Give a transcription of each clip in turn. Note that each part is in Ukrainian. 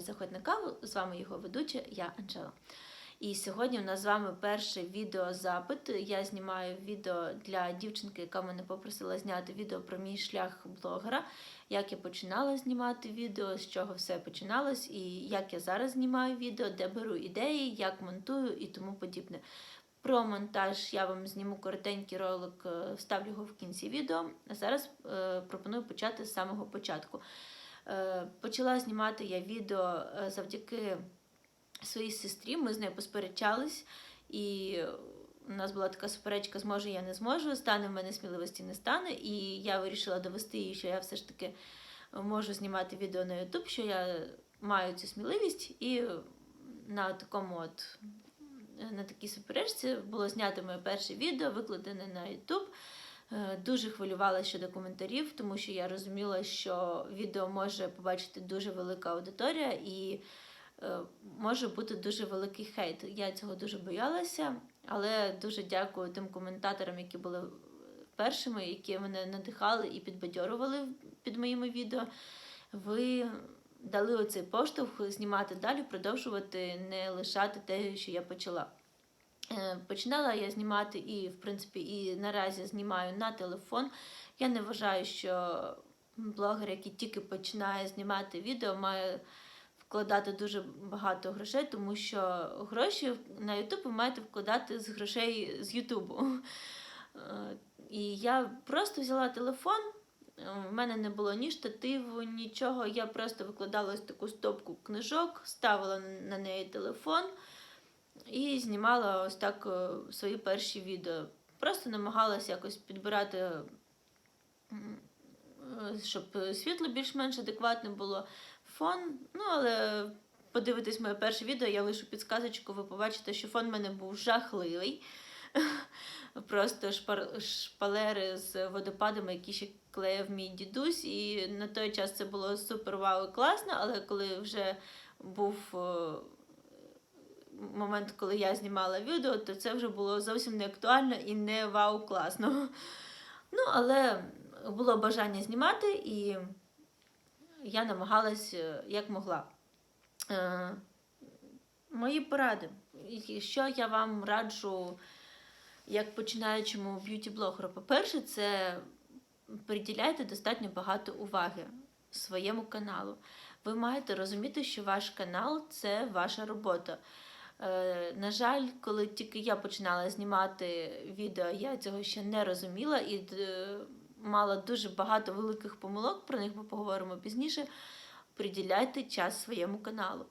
Заходь на каву. З вами його ведуча, я Анжела. І сьогодні у нас з вами перший відеозапит. Я знімаю відео для дівчинки, яка мене попросила зняти відео про мій шлях блогера, як я починала знімати відео, з чого все починалось, і як я зараз знімаю відео, де беру ідеї, як монтую і тому подібне. Про монтаж я вам зніму коротенький ролик, е, вставлю його в кінці відео. А зараз е, пропоную почати з самого початку. Е, почала знімати я відео е, завдяки своїй сестрі. Ми з нею посперечались, і у нас була така суперечка: зможу я не зможу, стане в мене сміливості не стане. І я вирішила довести їй, що я все ж таки можу знімати відео на YouTube, що я маю цю сміливість, і на такому от. На такій суперечці було знято моє перше відео, викладене на YouTube. Е, Дуже хвилювалася щодо коментарів, тому що я розуміла, що відео може побачити дуже велика аудиторія і е, може бути дуже великий хейт. Я цього дуже боялася, але дуже дякую тим коментаторам, які були першими, які мене надихали і підбадьорували під моїми відео. Ви дали оцей поштовх знімати далі, продовжувати, не лишати те, що я почала. Е, Починала я знімати і, в принципі, і наразі знімаю на телефон. Я не вважаю, що блогер, який тільки починає знімати відео, має вкладати дуже багато грошей, тому що гроші на YouTube ви маєте вкладати з грошей з Ютубу. Е, І я просто взяла телефон. У мене не було ні штативу, нічого. Я просто викладала ось таку стопку книжок, ставила на неї телефон і знімала ось так е, свої перші відео. Просто намагалася якось підбирати, е, щоб світло більш-менш адекватне було. Фон, ну але подивитись моє перше відео, я лишу підсказочку, ви побачите, що фон в мене був жахливий. Просто шпалери з водопадами, які ще клеїв мій дідусь. І на той час це було супер вау класно, але коли вже був е, момент, коли я знімала відео, то це вже було зовсім не актуально і не вау класно. Ну, але було бажання знімати, і я намагалась е, як могла. Е, Мої поради. Що я вам раджу як починаючому б'юті-блогеру? По-перше, це приділяйте достатньо багато уваги своєму каналу. Ви маєте розуміти, що ваш канал це ваша робота. Е, на жаль, коли тільки я починала знімати відео, я цього ще не розуміла і е, мала дуже багато великих помилок, про них ми поговоримо пізніше. Приділяйте час своєму каналу.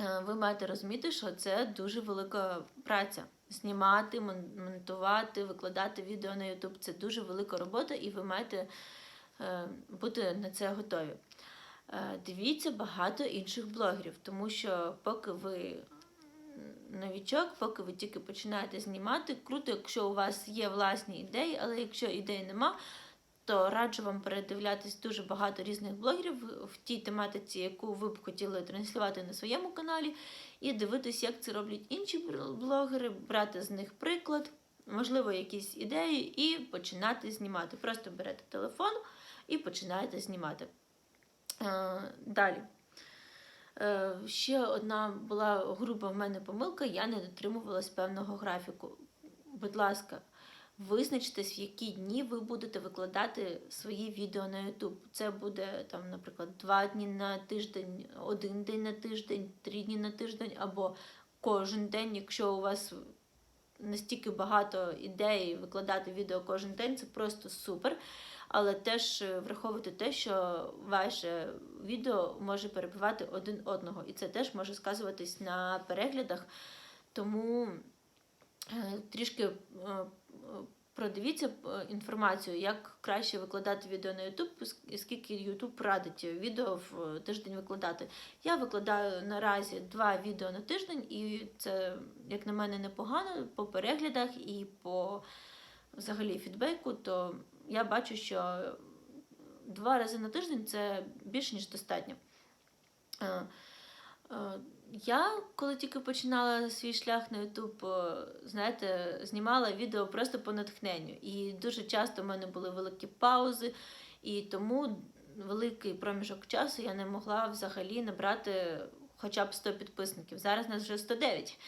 Е, Ви маєте розуміти, що це дуже велика праця. Знімати, монтувати, викладати відео на YouTube це дуже велика робота, і ви маєте бути на це готові. Дивіться багато інших блогерів, тому що поки ви новічок, поки ви тільки починаєте знімати, круто, якщо у вас є власні ідеї, але якщо ідей нема, то раджу вам передивлятись дуже багато різних блогерів в тій тематиці, яку ви б хотіли транслювати на своєму каналі, і дивитись, як це роблять інші блогери, брати з них приклад, можливо, якісь ідеї, і починати знімати. Просто берете телефон і починаєте знімати. Е, Далі. Е, Ще одна була груба в мене помилка, я не дотримувалась певного графіку. Будь ласка, визначтесь, в які дні ви будете викладати свої відео на YouTube. Це буде там, наприклад, два дні на тиждень, один день на тиждень, три дні на тиждень, або кожен день, якщо у вас настільки багато ідей викладати відео кожен день, це просто супер. Але теж е, враховуйте те, що ваше відео може перебивати один одного, і це теж може сказуватись на переглядах. Тому е, трішки е, продивіться інформацію, як краще викладати відео на YouTube, скільки YouTube радить відео в тиждень викладати. Я викладаю наразі два відео на тиждень, і це, як на мене, непогано по переглядах і по взагалі фідбеку, то я бачу, що два рази на тиждень це більш ніж достатньо. Е, е, Я, коли тільки починала свій шлях на YouTube, е, знаєте, знімала відео просто по натхненню. І дуже часто в мене були великі паузи, і тому великий проміжок часу я не могла взагалі набрати хоча б 100 підписників. Зараз нас вже 109.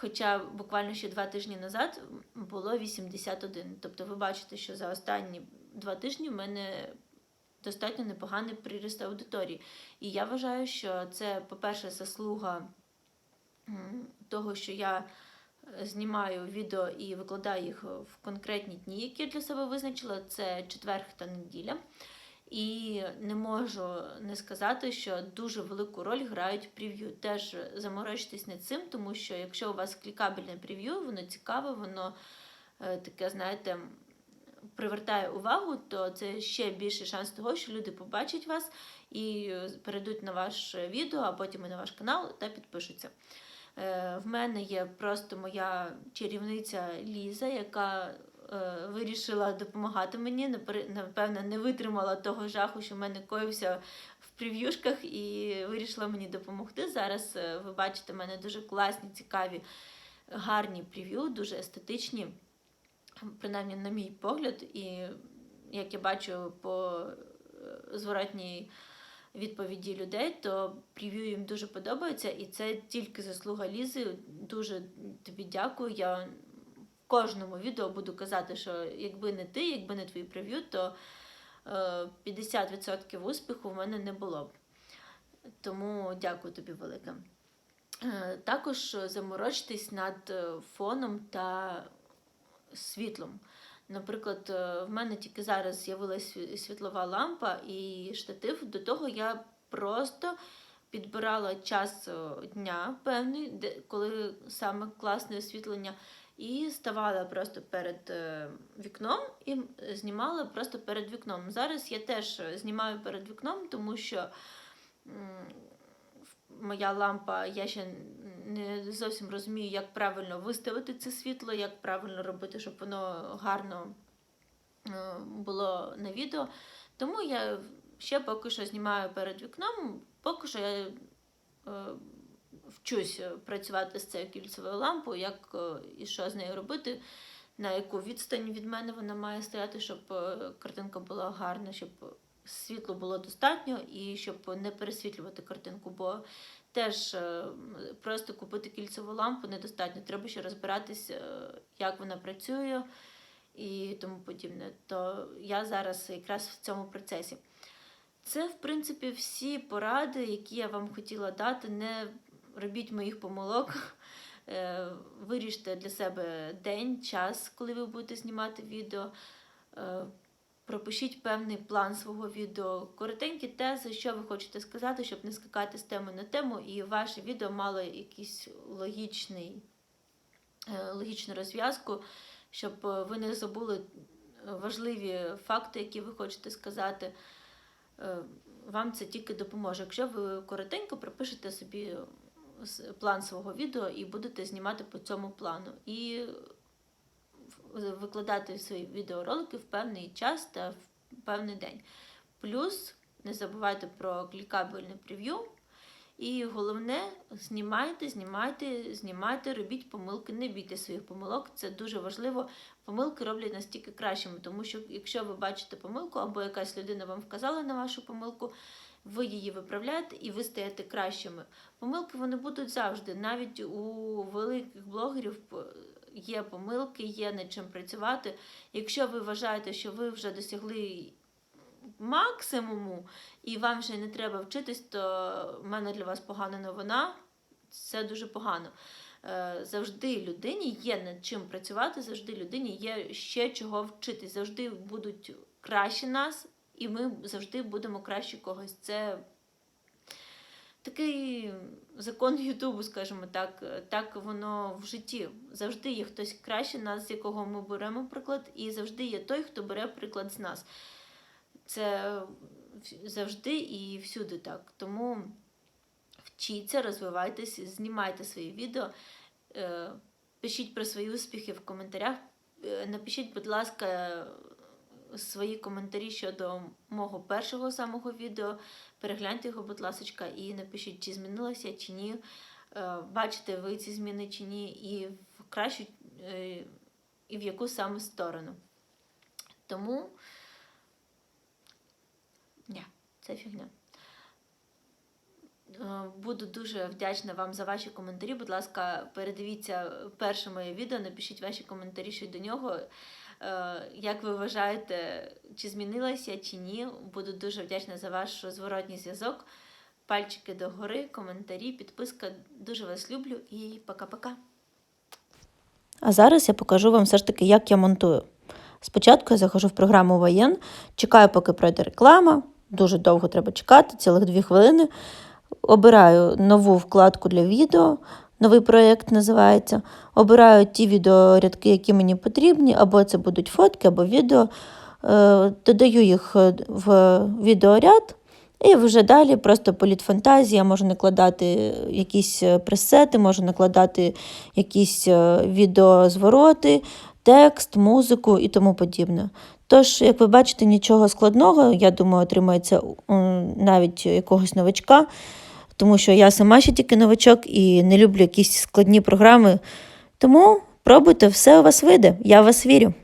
Хоча буквально ще два тижні назад було 81. Тобто ви бачите, що за останні два тижні в мене достатньо непоганий приріст аудиторії. І я вважаю, що це, по-перше, заслуга того, що я е, знімаю відео і викладаю їх в конкретні дні, які я для себе визначила. Це четверг та неділя. І не можу не сказати, що дуже велику роль грають прев'ю. Теж заморочтесь над цим, тому що якщо у вас клікабельне прев'ю, воно цікаве, воно е, таке, знаєте, привертає увагу, то це ще більший шанс того, що люди побачать вас і перейдуть на ваше відео, а потім і на ваш канал та підпишуться. Е, В мене є просто моя чарівниця Ліза, яка е, вирішила допомагати мені. Напевно, не витримала того жаху, що в мене коївся в прев'юшках, і вирішила мені допомогти. Зараз е, ви бачите, в мене дуже класні, цікаві, гарні прев'ю, дуже естетичні, принаймні, на мій погляд, і як я бачу по е, зворотній відповіді людей, то прев'ю їм дуже подобається, і це тільки заслуга Лізи. Дуже тобі дякую. Я кожному відео буду казати, що якби не ти, якби не твій прев'ю, то е, 50% успіху в мене не було б. Тому дякую тобі велике. Е, Також заморочтесь над е, фоном та світлом. Наприклад, е, в мене тільки зараз з'явилася світлова лампа і штатив. До того я просто підбирала час е, дня певний, де, коли саме класне освітлення, і ставала просто перед е, вікном і знімала просто перед вікном. Зараз я теж е, знімаю перед вікном, тому що моя лампа, я ще не зовсім розумію, як правильно виставити це світло, як правильно робити, щоб воно гарно було на відео. Тому я ще поки що знімаю перед вікном, поки що я е, вчусь працювати з цією кільцевою лампою, як е, і що з нею робити, на яку відстань від мене вона має стояти, щоб е, картинка була гарна, щоб світло було достатньо і щоб не пересвітлювати картинку. Бо теж е, просто купити кільцеву лампу недостатньо. Треба ще розбиратися, е, як вона працює і тому подібне. То я зараз якраз в цьому процесі. Це, в принципі, всі поради, які я вам хотіла дати. Не робіть моїх помилок. Е, Виріште для себе день, час, коли ви будете знімати відео. Е, Пропишіть певний план свого відео, коротенькі тези, що ви хочете сказати, щоб не скакати з теми на тему, і ваше відео мало якийсь логічний, е, логічну розв'язку, щоб ви не забули важливі факти, які ви хочете сказати. Е, Вам це тільки допоможе. Якщо ви коротенько пропишете собі план свого відео і будете знімати по цьому плану. І викладати свої відеоролики в певний час та в певний день. Плюс не забувайте про клікабельне прев'ю. І головне, знімайте, знімайте, знімайте, робіть помилки, не бійте своїх помилок. Це дуже важливо. Помилки роблять настільки кращими, тому що якщо ви бачите помилку, або якась людина вам вказала на вашу помилку, ви її виправляєте і ви стаєте кращими. Помилки вони будуть завжди. Навіть у великих блогерів п- є помилки, є над чим працювати. Якщо ви вважаєте, що ви вже досягли максимуму і вам вже не треба вчитись, то в мене для вас погана новина. Це дуже погано. Е, Завжди людині є над чим працювати, завжди людині є ще чого вчитись. Завжди будуть кращі нас, і ми завжди будемо кращі когось. Це такий закон Ютубу, скажімо так. Так воно в житті. Завжди є хтось краще нас, з якого ми беремо приклад, і завжди є той, хто бере приклад з нас. Це завжди і всюди так. Тому вчіться, розвивайтесь, знімайте свої відео, е, пишіть про свої успіхи в коментарях. Е, Напишіть, будь ласка, свої коментарі щодо мого першого самого відео. Перегляньте його, будь ласка, і напишіть, чи змінилося, чи ні. Е, Бачите ви ці зміни чи ні, і в кращу, і в яку саме сторону. Тому. Ні. Це фігня. Е, Буду дуже вдячна вам за ваші коментарі. Будь ласка, передивіться перше моє відео, напишіть ваші коментарі щодо нього. Е, Як ви вважаєте, чи змінилася чи ні? Буду дуже вдячна за ваш зворотній зв'язок. Пальчики догори, коментарі, підписка. Дуже вас люблю і пока-пока. А зараз я покажу вам все ж таки, як я монтую. Спочатку я заходжу в програму воєн, чекаю, поки пройде реклама. Дуже довго треба чекати, цілих дві хвилини. Обираю нову вкладку для відео, новий проєкт називається. Обираю ті відеорядки, які мені потрібні, або це будуть фотки, або відео. Е, Додаю їх е, в відеоряд. І вже далі просто політ фантазії, можу накладати якісь е, пресети, можу накладати якісь відеозвороти, текст, музику і тому подібне. Тож, як ви бачите, нічого складного, я думаю, отримається навіть якогось новачка, тому що я сама ще тільки новачок і не люблю якісь складні програми. Тому пробуйте, все у вас вийде, я вас вірю.